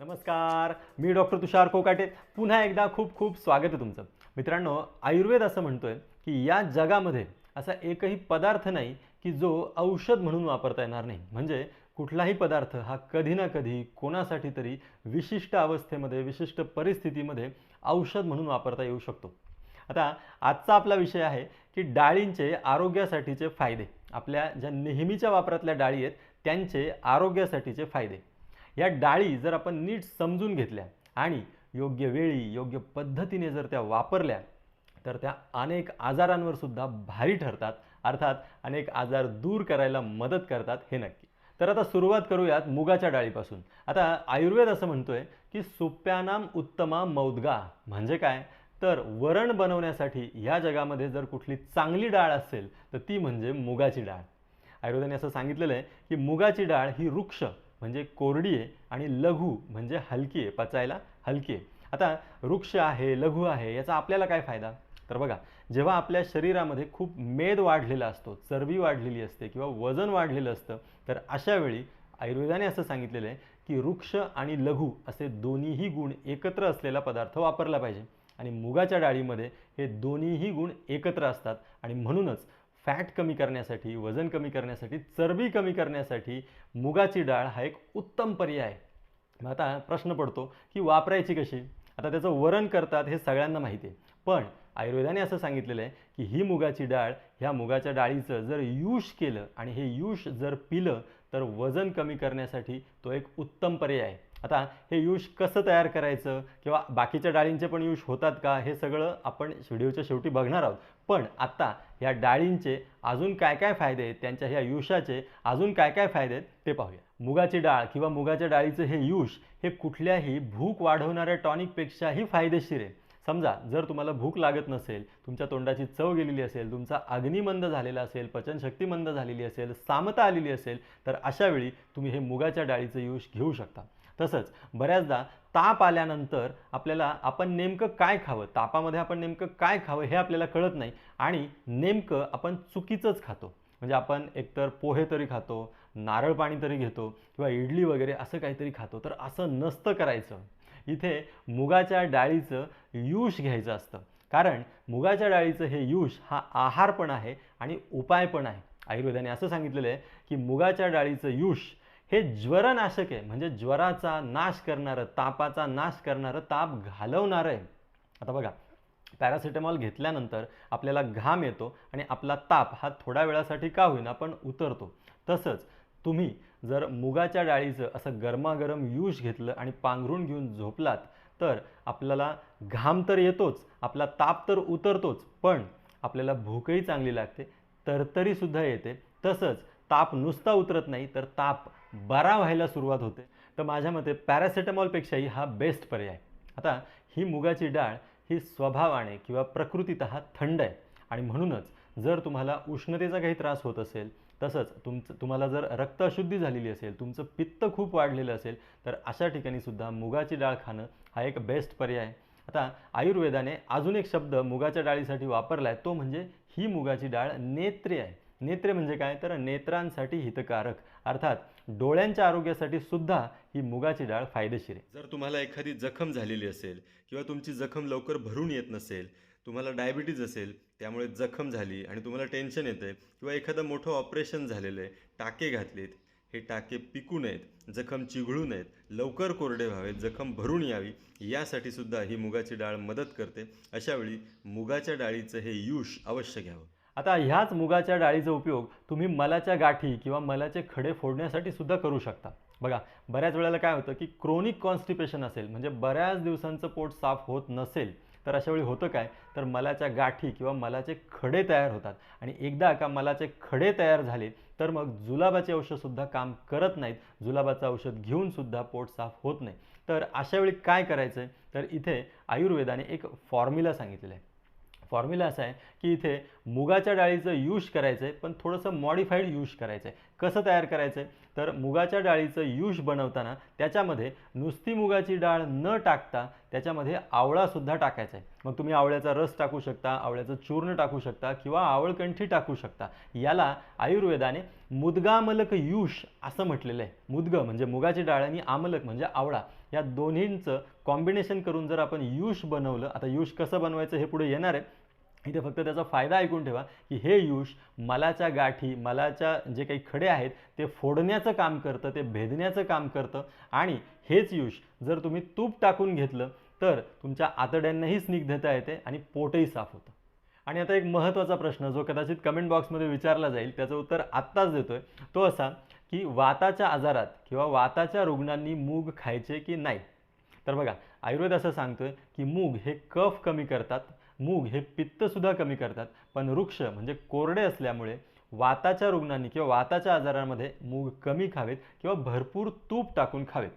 नमस्कार मी डॉक्टर तुषार कोकाटे. पुन्हा एकदा खूप खूप स्वागत आहे तुमचं. मित्रांनो आयुर्वेद असं म्हणतोय की या जगामध्ये असा एकही पदार्थ नाही की जो औषध म्हणून वापरता येणार नाही. म्हणजे कुठलाही पदार्थ हा कधी ना कधी कोणासाठी तरी विशिष्ट अवस्थेमध्ये विशिष्ट परिस्थितीमध्ये औषध म्हणून वापरता येऊ शकतो. आता आजचा आपला विषय आहे की डाळींचे आरोग्यासाठीचे फायदे. आपल्या ज्या नेहमीच्या वापरातल्या डाळी आहेत त्यांचे आरोग्यासाठीचे फायदे. या डाळी जर आपण नीट समजून घेतल्या आणि योग्य वेळी योग्य पद्धतीने जर त्या वापरल्या तर त्या अनेक आजारांवर सुद्धा भारी ठरतात. अर्थात अनेक आजार दूर करायला मदत करतात हे नक्की. तर आता सुरुवात करूयात मुगाच्या डाळीपासून. आता आयुर्वेद असं म्हणतोय की सुप्यानाम उत्तमा मौदगा म्हणजे काय? तर वरण बनवण्यासाठी ह्या जगामध्ये जर कुठली चांगली डाळ असेल तर ती म्हणजे मुगाची डाळ. आयुर्वेदाने असं सांगितलेलं आहे की मुगाची डाळ ही वृक्ष म्हणजे कोरडी आहे आणि लघु म्हणजे हलकी आहे पचायला हलकी आहे. आता वृक्ष आहे लघु आहे याचा आपल्याला काय फायदा? तर बघा जेव्हा आपल्या शरीरामध्ये खूप मेद वाढलेला असतो चरबी वाढलेली असते किंवा वजन वाढलेलं असतं तर अशा वेळी आयुर्वेदाने असं सांगितलेलं आहे की वृक्ष आणि लघु असे दोन्हीही गुण एकत्र असलेला पदार्थ वापरला पाहिजे. आणि मुगाच्या डाळीमध्ये हे दोन्हीही गुण एकत्र असतात आणि म्हणूनच फॅट कमी करण्यासाठी वजन कमी करण्यासाठी चरबी कमी करण्यासाठी मुगाची डाळ हा एक उत्तम पर्याय आहे. मग आता प्रश्न पडतो की वापरायची कशी? आता त्याचं वरण करतात हे सगळ्यांना माहिती आहे. पण आयुर्वेदाने असं सांगितलेलं आहे की ही मुगाची डाळ ह्या मुगाच्या डाळीचं जर यूष केलं आणि हे यूष जर पिलं तर वजन कमी करण्यासाठी तो एक उत्तम पर्याय आहे. आता हे यूष कसं तयार करायचं किंवा बाकीच्या डाळींचे पण यूष होतात का हे सगळं आपण व्हिडिओच्या शेवटी बघणार आहोत. पण आत्ता ह्या डाळींचे अजून काय काय फायदे आहेत? त्यांच्या ह्या युषाचे अजून काय काय फायदे आहेत? ते पाहूया. मुगाची डाळ किंवा मुगाच्या डाळीचं हे युष हे कुठल्याही भूक वाढवणाऱ्या टॉनिकपेक्षाही फायदेशीर आहे. समजा जर तुम्हाला भूक लागत नसेल तुमच्या तोंडाची चव गेलेली असेल तुमचा अग्निमंद झालेला असेल पचनशक्ती मंद झालेली असेल सामता आलेली असेल तर अशावेळी तुम्ही हे मुगाच्या डाळीचं युष घेऊ शकता. तसंच बऱ्याचदा ताप आल्यानंतर आपल्याला आपण नेमकं काय खावं तापामध्ये आपण नेमकं काय खावं हे आपल्याला कळत नाही आणि नेमकं आपण चुकीचंच खातो. म्हणजे आपण एकतर पोहे तरी खातो नारळ पाणी तरी घेतो किंवा इडली वगैरे असं काहीतरी खातो तर असं नसतं करायचं. इथे मुगाच्या डाळीचं यूष घ्यायचं असतं. कारण मुगाच्या डाळीचं हे यूष हा आहार पण आहे आणि उपाय पण आहे. आयुर्वेदाने असं सांगितलेलं आहे की मुगाच्या डाळीचं यूष हे ज्वरनाशक आहे. म्हणजे ज्वराचा नाश करणारं तापाचा नाश करणारं ताप घालवणारं आहे. आता बघा पॅरासिटेमॉल घेतल्यानंतर आपल्याला घाम येतो आणि आपला ताप हा थोड्या वेळासाठी का होईना पण उतरतो. तसंच तुम्ही जर मुगाच्या डाळीचं असं गरमागरम यूज घेतलं आणि पांघरून घेऊन झोपलात तर आपल्याला घाम तर येतोच आपला ताप तर उतरतोच पण आपल्याला भूकही चांगली लागते तरतरीसुद्धा येते. तसंच ताप नुसता उतरत नाही तर ताप बरा व्हायला सुरुवात होते. तर माझ्या मते पॅरासिटॅमॉलपेक्षाही हा बेस्ट पर्याय. आता ही मुगाची डाळ ही स्वभावाने किंवा प्रकृतीत थंड आहे. आणि म्हणूनच जर तुम्हाला उष्णतेचा काही त्रास होत असेल तसंच तुमचं तुम्हाला जर रक्त अशुद्धी झालेली असेल तुमचं पित्त खूप वाढलेलं असेल तर अशा ठिकाणी सुद्धा मुगाची डाळ खाणं हा एक बेस्ट पर्याय आहे. आता आयुर्वेदाने अजून एक शब्द मुगाच्या डाळीसाठी वापरला आहे तो म्हणजे ही मुगाची डाळ नेत्रे आहे. नेत्रे म्हणजे काय? तर नेत्रांसाठी हितकारक. अर्थात डोळ्यांच्या आरोग्यासाठी सुद्धा ही मुगाची डाळ फायदेशीर आहे. जर तुम्हाला एखादी जखम झालेली असेल किंवा तुमची जखम लवकर भरून येत नसेल तुम्हाला डायबिटीज असेल त्यामुळे जखम झाली आणि तुम्हाला टेन्शन येतं आहे किंवा एखादं मोठं ऑपरेशन झालेलं आहे टाके घातलेत हे टाके पिकू नयेत जखम चिघळू नयेत लवकर कोरडे व्हावेत जखम भरून यावी यासाठी सुद्धा ही मुगाची डाळ मदत करते. अशावेळी मुगाच्या डाळीचं हे यूष अवश्य घ्यावं. आता ह्याच मुगाच्या डाळीचा उपयोग तुम्ही मलाच्या गाठी किंवा मलाचे खडे फोडण्यासाठी सुद्धा करू शकता. बघा बऱ्याच वेळेला काय होतं की क्रोनिक कॉन्स्टिपेशन असेल म्हणजे बऱ्याच दिवसांचं पोट साफ होत नसेल तर अशा वेळी होतं काय? तर मलाच्या गाठी किंवा मलाचे खडे तयार होतात. आणि एकदा का मलाचे खडे तयार झाले तर मग जुलाबाचे औषधसुद्धा काम करत नाहीत. जुलाबाचं औषध घेऊन सुद्धा पोट साफ होत नाही. तर अशावेळी काय करायचं आहे तर इथे आयुर्वेदाने एक फॉर्म्युला सांगितलेला आहे. फॉर्म्युला असा आहे की इथे मुगाच्या डाळीचं यूज करायचं आहे पण थोडंसं मॉडिफाईड यूज करायचं आहे कसं तयार करायचं आहे तर मुगाच्या डाळीचं यूज बनवताना त्याच्यामध्ये नुसती मुगाची डाळ न टाकता त्याच्यामध्ये आवळासुद्धा टाकायचा आहे मग तुम्ही आवळ्याचा रस टाकू शकता आवळ्याचं चूर्ण टाकू शकता किंवा आवळकंठी टाकू शकता. याला आयुर्वेदाने मुदगामलक यूष असं म्हटलेलं आहे. मुदग म्हणजे मुगाची डाळ आणि आमलक म्हणजे आवळा. या दोन्हींचं कॉम्बिनेशन करून जर आपण यूष बनवलं आता यूष कसं बनवायचं हे पुढे येणार आहे. इथे फक्त त्याचा फायदा ऐकून ठेवा की हे युष मलाच्या गाठी मलाच्या जे काही खडे आहेत ते फोडण्याचं काम करतं ते भेदण्याचं काम करतं. आणि हेच युष जर तुम्ही तूप टाकून घेतलं तर तुमच्या आतड्यांनाही स्निग्धता येते आणि पोटही साफ होतं. आणि आता एक महत्त्वाचा प्रश्न जो कदाचित कमेंट बॉक्समध्ये विचारला जाईल त्याचं उत्तर आत्ताच देतो आहे तो असा की वाताच्या आजारात किंवा वाताच्या रुग्णांनी मूग खायचे की नाही? तर बघा आयुर्वेद असं सांगतोय की मूग हे कफ कमी करतात मूग हे पित्तसुद्धा कमी करतात. पण वृक्ष म्हणजे कोरडे असल्यामुळे वाताच्या रुग्णांनी किंवा वाताच्या आजारामध्ये मूग कमी खावेत किंवा भरपूर तूप टाकून खावेत.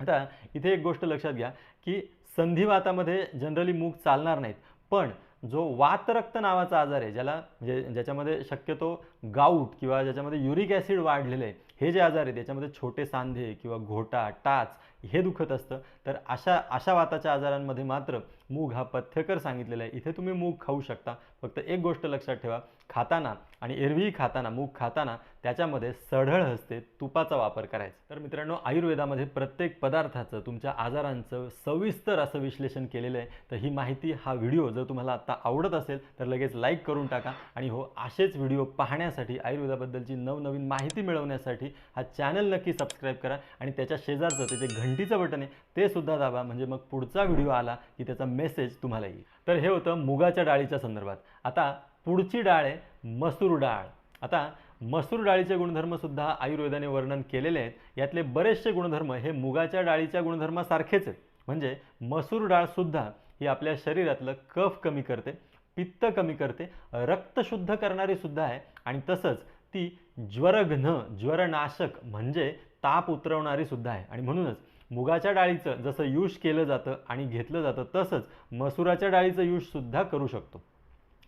आता इथे एक गोष्ट लक्षात घ्या की संधिवातामध्ये जनरली मूग चालणार नाहीत. पण जो वातरक्त नावाचा आजार आहे ज्याला म्हणजे ज्याच्यामध्ये शक्यतो गाऊट किंवा ज्याच्यामध्ये युरिक ॲसिड वाढलेलं आहे हे जे आजार आहे त्याच्यामध्ये छोटे सांधे किंवा घोटा टाच हे दुखत असतं. तर अशा अशा वाताच्या आजारांमध्ये मात्र मूग हा पथ्यकर सांगितलेला आहे. इथे तुम्ही मूग खाऊ शकता. फक्त एक गोष्ट लक्षात ठेवा खाताना आणि एरवी खाताना मूग खाताना त्याच्यामध्ये सढळ हसते तुपाचा वापर करायचा. तर मित्रांनो आयुर्वेदामध्ये प्रत्येक पदार्थाचं तुमच्या आजारांचं सविस्तर असं विश्लेषण केलेलं आहे. तर ही माहिती हा व्हिडिओ जर तुम्हाला आत्ता आवडत असेल तर लगेच लाईक करून टाका. आणि हो असेच व्हिडिओ पाहण्यासाठी आयुर्वेदाबद्दलची नवनवीन माहिती मिळवण्यासाठी हा चॅनल नक्की सबस्क्राईब करा. आणि त्याच्या शेजारचं ते जे घंटीचं बटन आहे ते सुद्धा दाबा. म्हणजे मग पुढचा व्हिडिओ आला की त्याचा मेसेज तुम्हाला येईल. तर हे होतं मुगाच्या डाळीच्या संदर्भात. आता पुढची डाळ आहे मसूर डाळ. आता मसूर डाळीचे गुणधर्मसुद्धा आयुर्वेदाने वर्णन केलेले आहेत. यातले बरेचसे गुणधर्म हे मुगाच्या डाळीच्या गुणधर्मासारखेच आहेत. म्हणजे मसूर डाळसुद्धा ही आपल्या शरीरातलं कफ कमी करते पित्त कमी करते रक्त शुद्ध करणारी सुद्धा आहे. आणि तसंच ती ज्वरघ्न ज्वरनाशक म्हणजे ताप उतरवणारी सुद्धा आहे. आणि म्हणूनच मुगाच्या डाळीचं जसं यूज केलं जातं आणि घेतलं जातं तसंच मसुराच्या डाळीचं यूजसुद्धा करू शकतो.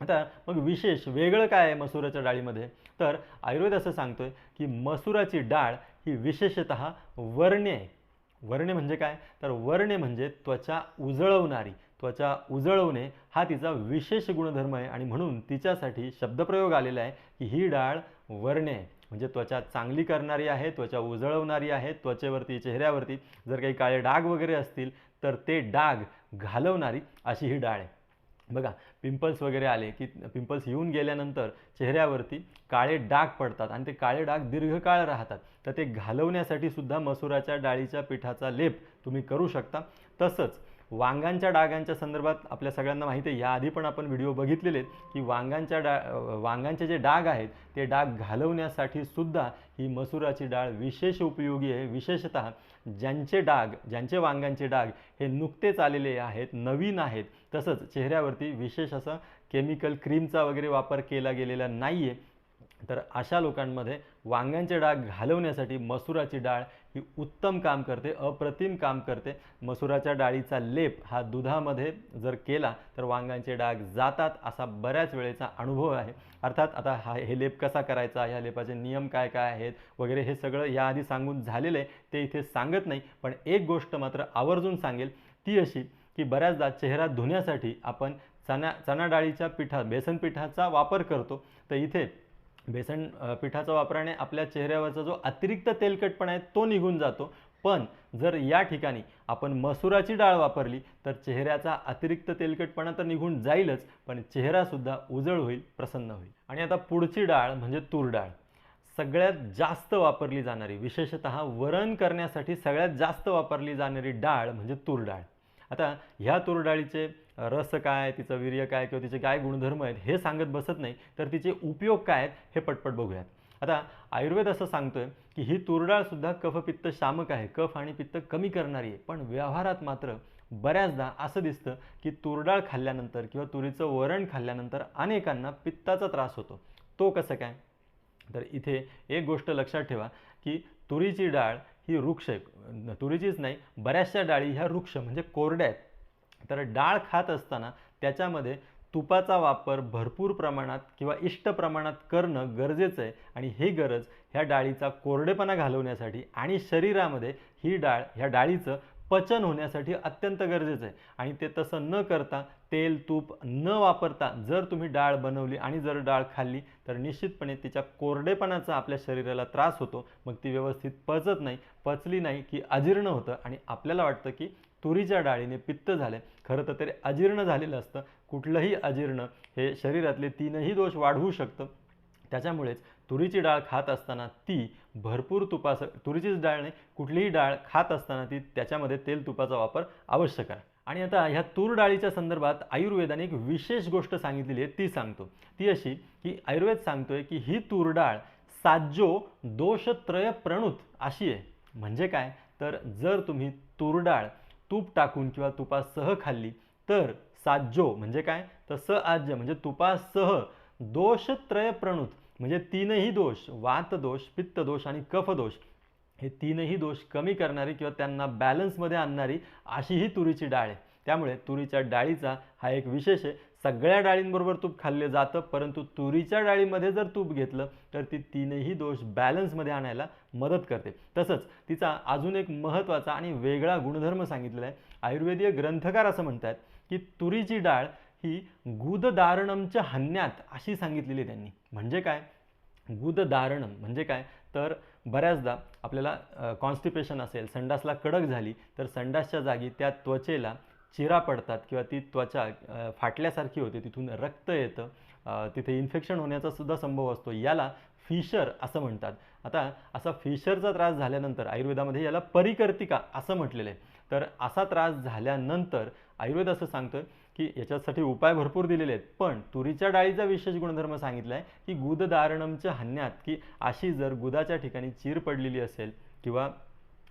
आता मग विशेष वेगळं काय आहे मसुराच्या डाळीमध्ये? तर आयुर्वेद असं सांगतो आहे की मसुराची डाळ ही विशेषत वर्णे आहे. वर्णे म्हणजे काय? तर वर्णे म्हणजे त्वचा उजळवणारी त्वचा उजळवणे हा तिचा विशेष गुणधर्म आहे आणि म्हणून तिच्यासाठी शब्दप्रयोग आलेला आहे की ही डाळ वर्णे आहे. म्हणजे त्वचा चांगली करणारी आहे त्वचा उजळवणारी आहे त्वचेवरती चेहऱ्यावरती जर काही काळे डाग वगैरे असतील तर ते डाग घालवणारी अशी ही डाळ आहे. बघा पिंपल्स वगैरे आले की पिंपल्स येऊन गेल्यानंतर चेहऱ्यावरती काळे डाग पडतात आणि ते काळे डाग दीर्घकाळ राहतात. तर ते घालवण्यासाठी सुद्धा मसुराच्या डाळीच्या पिठाचा लेप तुम्ही करू शकता. तसंच वांगांच्या डागांच्या संदर्भात आपल्या सगळ्यांना माहिती आहे. याआधी पण आपण व्हिडिओ बघितलेले आहेत की वांगांच्या डा वांगांचे जे डाग आहेत ते डाग घालवण्यासाठी सुद्धा ही मसुराची डाळ विशेष उपयोगी आहे. विशेषतः ज्यांचे डाग ज्यांचे वांगांचे डाग हे नुकतेच आलेले आहेत नवीन आहेत तसंच चेहऱ्यावरती विशेष असं केमिकल क्रीमचा वगैरे वापर केला गेलेला नाही आहे तर अशा लोकांमध्ये वांग्यांचे डाग घालवण्यासाठी मसुराची डाळ ही उत्तम काम करते अप्रतिम काम करते. मसुराच्या डाळीचा लेप हा दुधामध्ये जर केला तर वांग्यांचे डाग जातात असा बऱ्याच वेळेचा अनुभव आहे. अर्थात आता हा हे लेप कसा करायचा ह्या लेपाचे नियम काय काय आहेत वगैरे हे सगळं याआधी सांगून झालेलं आहे. ते इथे सांगत नाही पण एक गोष्ट मात्र आवर्जून सांगेल. ती अशी की बऱ्याचदा चेहरा धुण्यासाठी आपण चणा चणा डाळीच्या पिठा बेसन पिठाचा वापर करतो. तर इथे बेसन पिठाचा वापराने आपल्या चेहऱ्यावरचा जो अतिरिक्त तेलकटपणा आहे तो निघून जातो. पण जर या ठिकाणी आपण मसुराची डाळ वापरली तर चेहऱ्याचा अतिरिक्त तेलकटपणा तर निघून जाईलच पण चेहरासुद्धा उजळ होईल प्रसन्न होईल. आणि आता पुढची डाळ म्हणजे तूर डाळ. सगळ्यात जास्त वापरली जाणारी विशेषतः वरण करण्यासाठी सगळ्यात जास्त वापरली जाणारी डाळ म्हणजे तूर डाळ. आता ह्या तूर डाळीचे रस काय तिचं वीर्य काय किंवा तिचे काय गुणधर्म आहेत हे सांगत बसत नाही तर तिचे उपयोग काय आहेत हे पटपट बघूयात. आता आयुर्वेद असं सांगतोय की ही तुरडाळसुद्धा कफपित्त शामक आहे. कफ आणि पित्त कमी करणारी आहे. पण व्यवहारात मात्र बऱ्याचदा असं दिसतं की तुरडाळ खाल्ल्यानंतर किंवा तुरीचं वरण खाल्ल्यानंतर अनेकांना पित्ताचा त्रास होतो. तो कसं काय? तर इथे एक गोष्ट लक्षात ठेवा की तुरीची डाळ ही वृक्ष आहे. तुरीचीच नाही बऱ्याचशा डाळी ह्या वृक्ष म्हणजे कोरड्या आहेत. तर डाळ खात असताना त्याच्यामध्ये तुपाचा वापर भरपूर प्रमाणात किंवा इष्ट प्रमाणात करणं गरजेचं आहे. आणि ही गरज ह्या डाळीचा कोरडेपणा घालवण्यासाठी आणि शरीरामध्ये ही डाळ ह्या डाळीचं पचन होण्यासाठी अत्यंत गरजेचं आहे. आणि ते तसं न करता तेल तूप न वापरता जर तुम्ही डाळ बनवली आणि जर डाळ खाल्ली तर निश्चितपणे तिच्या कोरडेपणाचा आपल्या शरीराला त्रास होतो. मग ती व्यवस्थित पचत नाही. पचली नाही की अजीर्ण होतं. आणि आपल्याला वाटतं की तुरीच्या डाळीने पित्त झाले. खरं तर ते अजीर्ण झालेलं असतं. कुठलंही अजीर्ण हे शरीरातले तीनही दोष वाढवू शकतं. त्याच्यामुळेच तुरीची डाळ खात असताना ती भरपूर तुपास तुरीचीच डाळ नाही कुठलीही डाळ खात असताना ती त्याच्यामध्ये तेल तुपाचा वापर आवश्यक आहे आणि आता ह्या तूर डाळीच्या संदर्भात आयुर्वेदाने एक विशेष गोष्ट सांगितलेली आहे ती सांगतो. ती अशी की आयुर्वेद सांगतोय की ही तूर डाळ साज्यो दोषत्रय प्रणूत अशी आहे. म्हणजे काय? तर जर तुम्ही तूर डाळ तूप टाकून किंवा तुपासह खाल्ली तर साज्जो म्हणजे काय? तर स आज्य म्हणजे तुपासह दोषत्रय प्रणुत म्हणजे तीनही दोष वातदोष पित्तदोष पित्त दोष आणि कफदोष हे तीनही दोष कमी करणारी किंवा त्यांना बॅलन्समध्ये आणणारी अशी ही तुरीची डाळ आहे. त्यामुळे तुरीच्या डाळीचा हा एक विशेष आहे. सगळ्या डाळींबरोबर तूप खाल्ले जातं परंतु तुरीच्या डाळीमध्ये जर तूप घेतलं तर ती तीनही दोष बॅलन्समध्ये आणायला मदत करते. तसंच तिचा अजून एक महत्त्वाचा आणि वेगळा गुणधर्म सांगितलेला आहे. आयुर्वेदीय ग्रंथकार असं म्हणतात की तुरीची डाळ ही गुददारणमच्या हन्यात अशी सांगितलेली आहे त्यांनी. म्हणजे काय? गुददारणम म्हणजे काय? तर बऱ्याचदा आपल्याला कॉन्स्टिपेशन असेल संडासला कडक झाली तर संडासच्या जागी त्या त्वचेला चिरा पडतात किंवा ती त्वचा फाटल्यासारखी होते तिथून रक्त येतं तिथे इन्फेक्शन होण्याचा सुद्धा संभव असतो. याला फिशर असं म्हणतात. आता असा फिशरचा त्रास झाल्यानंतर आयुर्वेदामध्ये याला परिकर्तिका असं म्हटलेलं आहे. तर असा त्रास झाल्यानंतर आयुर्वेद असं सांगतोय की याच्यासाठी उपाय भरपूर दिलेले आहेत. पण तुरीच्या डाळीचा विशेष गुणधर्म सांगितला आहे की गुददारणमच्या हन्यात की अशी जर गुदाच्या ठिकाणी चीर पडलेली असेल किंवा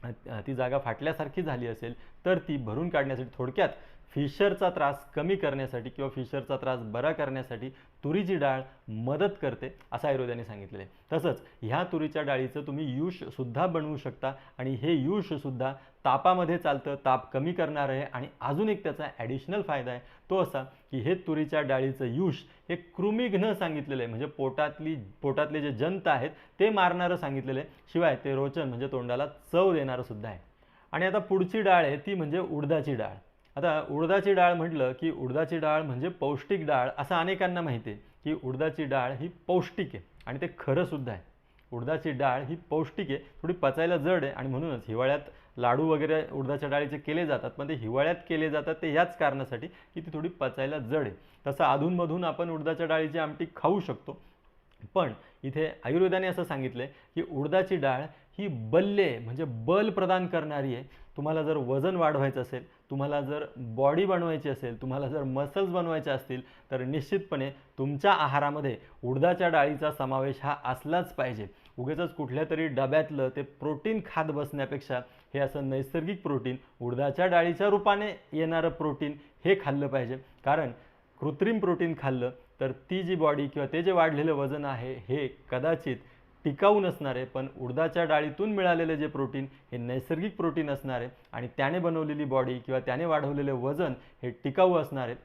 ती जागा फाटल्यासारखी झाली असेल तर ती भरून काढण्यासाठी थोडक्यात फिशरचा त्रास कमी करण्यासाठी किंवा फिशरचा त्रास बरा करण्यासाठी तुरीची डाळ मदत करते असं आयुर्वेदाने सांगितलेलं आहे. तसंच ह्या तुरीच्या डाळीचं तुम्ही युषसुद्धा बनवू शकता आणि हे युषसुद्धा तापामध्ये चालतं ताप कमी करणार आहे आणि अजून एक त्याचा ॲडिशनल फायदा आहे तो असा की हे तुरीच्या डाळीचं यूष हे कृमिघ्न सांगितलेलं आहे. म्हणजे पोटातली पोटातले जे जंत आहेत ते मारणारं सांगितलेलं आहे. शिवाय ते रोचन म्हणजे तोंडाला चव देणारं सुद्धा आहे. आणि आता पुढची डाळ आहे ती म्हणजे उडदाची डाळ. आता उडदाची डाळ म्हटलं की उडदाची डाळ म्हणजे पौष्टिक डाळ असं अनेकांना माहिती आहे की उडदाची डाळ ही पौष्टिक आहे आणि ते खरंसुद्धा आहे. उडदाची डाळ ही पौष्टिक आहे थोडी पचायला जड आहे आणि म्हणूनच हिवाळ्यात लाडू वगैरे उडदाच्या डाळीचे केले जातात पण ते हिवाळ्यात केले जातात ते ह्याच कारणासाठी की ती थोडी पचायला जड आहे. तसं अधूनमधून आपण उडदाच्या डाळीची आमटी खाऊ शकतो. पण इथे आयुर्वेदाने असं सांगितलं आहे की उडदाची डाळ ही बल्ले म्हणजे बल प्रदान करणारी आहे. तुम्हाला जर वजन वाढवायचं असेल तुम्हाला जर बॉडी बनवायची असेल तुम्हाला जर मसल्स बनवायचे असतील तर निश्चितपणे तुमच्या आहारामध्ये उडदाच्या डाळीचा समावेश हा असलाच पाहिजे. उगेच कुठल्या तरी डब्यातलं ते प्रोटीन खात बसण्यापेक्षा हे असं नैसर्गिक प्रोटीन उडदाच्या डाळीच्या रूपाने येणारं प्रोटीन हे खाल्लं पाहिजे. कारण कृत्रिम प्रोटीन खाल्लं तर ती जी बॉडी किंवा ते जे वाढलेलं वजन आहे हे कदाचित टिकाऊ नसणार आहे पण उडदाच्या डाळीतून मिळालेले जे प्रोटीन हे नैसर्गिक प्रोटीन असणार आहे आणि त्याने बनवलेली बॉडी किंवा त्याने वाढवलेले वजन हे टिकाऊ असणार आहे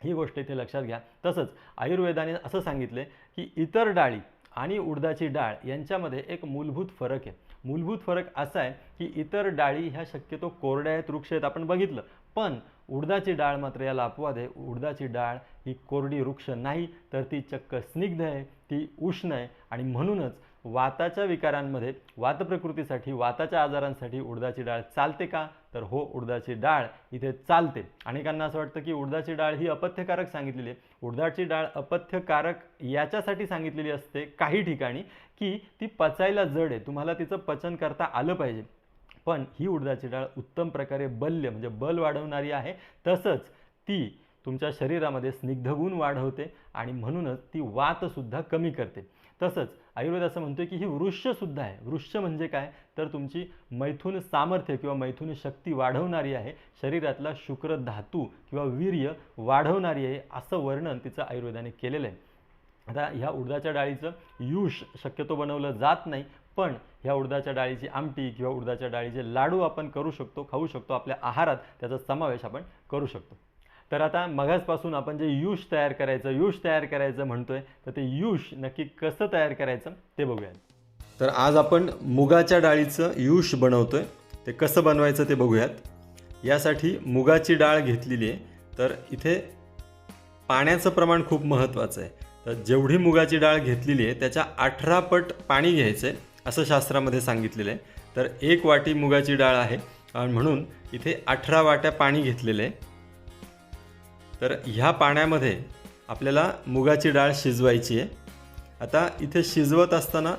ही गोष्ट इथे लक्षात घ्या. तसंच आयुर्वेदाने असं सांगितलं की इतर डाळी आणि उडदाची डाळ यांच्यामध्ये एक मूलभूत फरक आहे. मूलभूत फरक असा आहे की इतर डाळी ह्या शक्यतो कोरड्या आहेत वृक्ष आहेत आपण बघितलं. पण उडदाची डाळ मात्र याला अपवाद आहे. उडदाची डाळ ही कोरडी वृक्ष नाही तर ती चक्क स्निग्ध आहे ती उष्ण आहे आणि म्हणूनच वाताच्या विकारांमध्ये वातप्रकृतीसाठी वाताच्या आजारांसाठी उडदाची डाळ चालते का? तर हो उडदाची डाळ इथे चालते. अनेकांना असं वाटतं की उडदाची डाळ ही अपथ्यकारक सांगितलेली आहे. उडदाची डाळ अपथ्यकारक याच्यासाठी सांगितलेली असते काही ठिकाणी की ती पचायला जड आहे. तुम्हाला तिचं पचन करता आलं पाहिजे. पण ही उडदाची डाळ उत्तम प्रकारे बल्य म्हणजे बल वाढवणारी आहे. तसंच ती तुमच्या शरीरामध्ये स्निग्धगुण वाढवते आणि म्हणूनच ती वातसुद्धा कमी करते. तसंच आयुर्वेद असं म्हणतोय की ही वृक्षसुद्धा आहे. वृक्ष म्हणजे काय? तर तुमची मैथून सामर्थ्य किंवा मैथून शक्ती वाढवणारी आहे. शरीरातला शुक्र धातू किंवा वीर्य वाढवणारी आहे असं वर्णन तिचं आयुर्वेदाने केलेलं आहे. आता ह्या उडदाच्या डाळीचं युष शक्यतो बनवलं जात नाही पण ह्या उडदाच्या डाळीची आमटी किंवा उडदाच्या डाळीचे लाडू आपण करू शकतो खाऊ शकतो. आपल्या आहारात त्याचा समावेश आपण करू शकतो. तर आता मगासपासून आपण जे युष तयार करायचं युष तयार करायचं म्हणतोय तर ते युष नक्की कसं तयार करायचं ते बघूयात. तर आज आपण मुगाच्या डाळीचं युष बनवतोय ते कसं बनवायचं ते बघूयात. यासाठी मुगाची डाळ घेतलेली आहे तर इथे पाण्याचं प्रमाण खूप महत्त्वाचं आहे. तर जेवढी मुगाची डाळ घेतलेली आहे त्याच्या अठरा पट पाणी घ्यायचं आहे असं शास्त्रामध्ये सांगितलेलं आहे. तर एक वाटी मुगाची डाळ आहे म्हणून इथे अठरा वाट्या पाणी घेतलेलं आहे. तर ह्या पाण्यामध्ये आपल्याला मुगाची डाळ शिजवायची आहे. आता इथे शिजवत असताना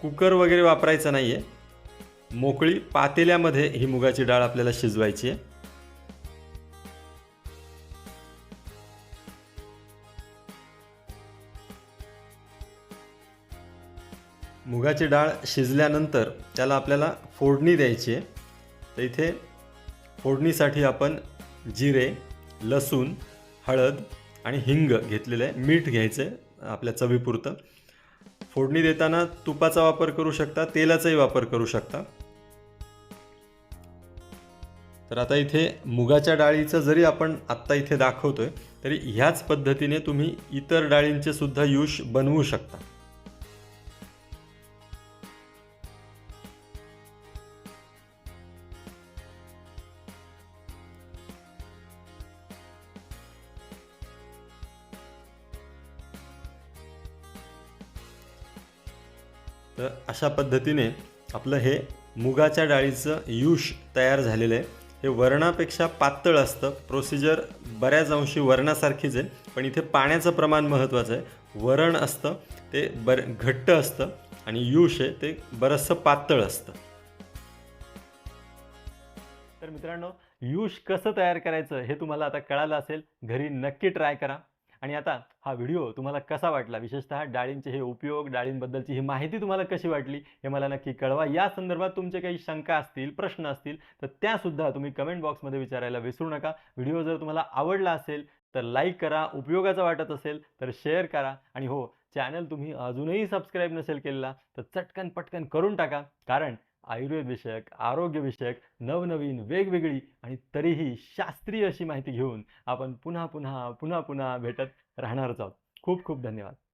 कुकर वगैरे वापरायचं नाही आहे मोकळी पातेल्यामध्ये ही मुगाची डाळ आपल्याला शिजवायची आहे. मुगाची डाळ शिजल्यानंतर त्याला आपल्याला फोडणी द्यायची आहे. तर इथे फोडणीसाठी आपण जिरे लसूण हळद आणि हिंग घेतलेलं आहे. मीठ घ्यायचं आहे आपल्या चवीपुरतं. फोडणी देताना तुपाचा वापर करू शकता तेलाचाही वापर करू शकता. तर आता इथे मुगाच्या डाळीचं जरी आपण आत्ता इथे दाखवतोय तरी ह्याच पद्धतीने तुम्ही इतर डाळींचे सुद्धा यूश बनवू शकता. तर अशा पद्धतीने आपलं हे मुगाच्या डाळीचं यूष तयार झालेलं आहे. हे वरणापेक्षा पातळ असतं. प्रोसिजर बऱ्याच अंशी वरणासारखीच आहे. पण इथे पाण्याचं प्रमाण महत्त्वाचं आहे. वरण असतं ते बर घट्ट असतं आणि यूष आहे ते बरंचसं पातळ असतं. तर मित्रांनो यूश कसं तयार करायचं हे तुम्हाला आता कळालं असेल. घरी नक्की ट्राय करा. आणि आता हा व्हिडिओ तुम्हाला कसा वाटला? विशेषतः डाळींचे हे उपयोग डाळींबद्दलची ही माहिती तुम्हाला कशी वाटली हे मला नक्की कळवा. या संदर्भात तुमचे काही शंका असतील प्रश्न असतील तर त्यासुद्धा तुम्ही कमेंट बॉक्समध्ये विचारायला विसरू नका. व्हिडिओ जर तुम्हाला आवडला असेल तर लाईक करा उपयोगाचा वाटत असेल तर शेअर करा. आणि हो चॅनल तुम्ही अजूनही सबस्क्राईब नसेल केलेला तर चटकन पटकन करून टाका. कारण आयुर्वेद विषयक नवनवीन वेगवेगळी आणि तरीही शास्त्रीय अशी माहिती घेऊन आपण पुन्हा पुन्हा पुन्हा पुन्हा भेटत राहणारच आहोत. खूप खूप धन्यवाद.